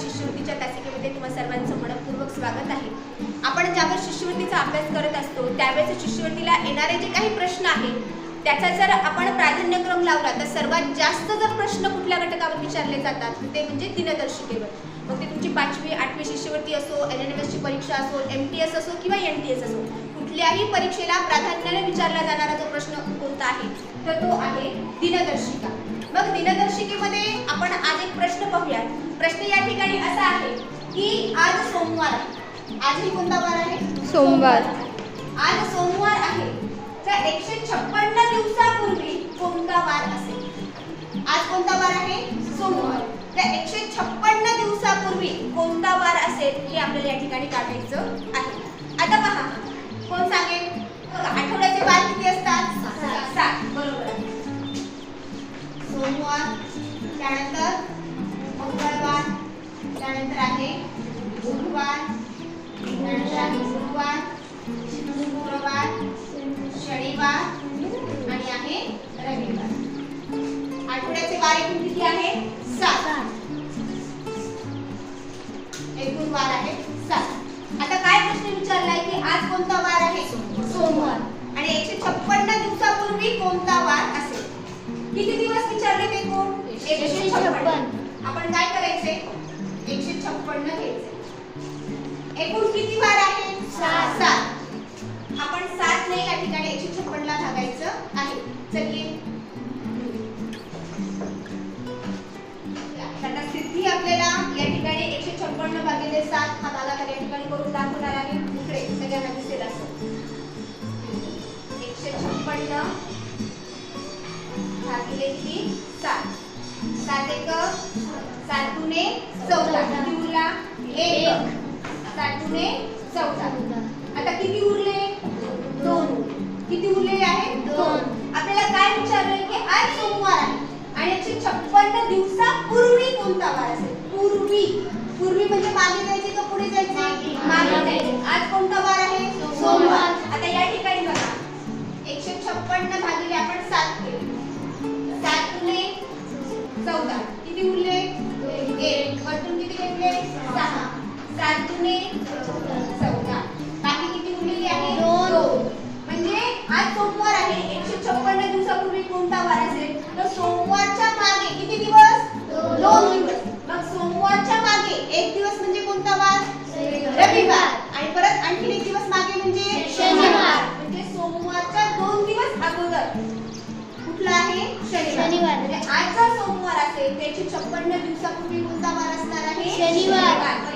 शिष्यवृत्तीच्या तासिकेमध्ये तुम्हा सर्वांचं मनपूर्वक स्वागत आहे. आपण ज्यावेळेस शिष्यवृत्तीचा अभ्यास करत असतो त्यावेळेस शिष्यवृत्तीला येणारे जे काही प्रश्न आहे त्याचा जर आपण प्राधान्यक्रम लावला तर सर्वात जास्त जर प्रश्न कुठल्या घटकावर विचारले जातात ते म्हणजे दिनदर्शिकेवर. मग ते तुमची पाचवी आठवी शिष्यवृत्ती असो एन एन एम एसची परीक्षा असो एम टी एस असो किंवा एन टी एस असो कुठल्याही परीक्षेला प्राधान्याने विचारला जाणारा जो प्रश्न कोणता आहे तर तो आहे दिनदर्शिका. मग दिनदर्शिकेमध्ये आपण आज एक प्रश्न पाहूया प्रश्न या ठिकाणी असा आहे की आज सोमवार आहे. आज ही कोणता वार आहे? सोमवार. आज सोमवार आहे. तर एकशे छप्पन्न दिवसापूर्वी कोणता वार असेल? आज कोणता वार आहे? सोमवार. तर एकशे छप्पन्न दिवसापूर्वी कोणता वार असेल हे आपल्याला या ठिकाणी काढायचं आहे. त्यानंतर आहे. गुरुवार त्यानंतर आहे गुरुवार शुक्रवार शनिवार आणि आहे रविवार. आठवड्याचे वार एकूण किती आहे? सात. एकूण वार आहे सात. आता काय प्रश्न विचारलाय की आज कोणता वार आहे? सोमवार. आणि एकशे छप्पन्न दिवसापूर्वी कोणता वार असेल? किती दिवस विचारले ते कोण? एकशे छप्पन्न. आपण काय करायचे? एकशे छप्पन्न घ्यायचे. एकूण किती वार आहे? सात. सात. आपण सात नाही या ठिकाणी एकशे छप्पन्न ला भागायचं आहे. चलिये. सिद्धी आपल्याला या ठिकाणी एकशे छप्पन्न भागिले सात हा भागाकार या ठिकाणी करून दाखवणार आहे. इकडे सगळ्यांना दिसेल असं एकशे छप्पन्न भागिले किती सात. सात एक सात दुने चौदा. किती उरला एक. सात दुने चौदा. आता किती उरले? दोन. किती उरलेले आहे? दोन. आपल्याला काय विचारलंय की आज सोमवार आहे. आणि एकशे छप्पन्न दिवसापूर्वी कोणता वार असेल. पूर्वी. पूर्वी म्हणजे मागे जायचे का पुढे जायचे? मागे. जायचे. आज कोणता वार आहे? सोमवार. आता या ठिकाणी बघा. एकशे छप्पन्न भागिले आपण सात केले. सात दुने चौदा. किती उरले? सात दुने चौदा बाकी किती उरलेली आहे? दोन. म्हणजे आज सोमवार आहे. एकशे छप्पन्न दिवसापूर्वी कोणता वार असेल? तर सोमवारच्या मागे किती दिवस? दोन. दिवस. मग सोमवारच्या मागे एक दिवस म्हणजे कोणता वार? रविवार. आणि परत आणखी एक दिवस मागे म्हणजे शनिवार. म्हणजे सोमवारच्या दोन दिवस अगोदर. कुठला आहे? शनिवार. म्हणजे आज जर सोमवार असेल त्याची छप्पन्न दिवसापूर्वी कोणता वार असणार आहे? शनिवार.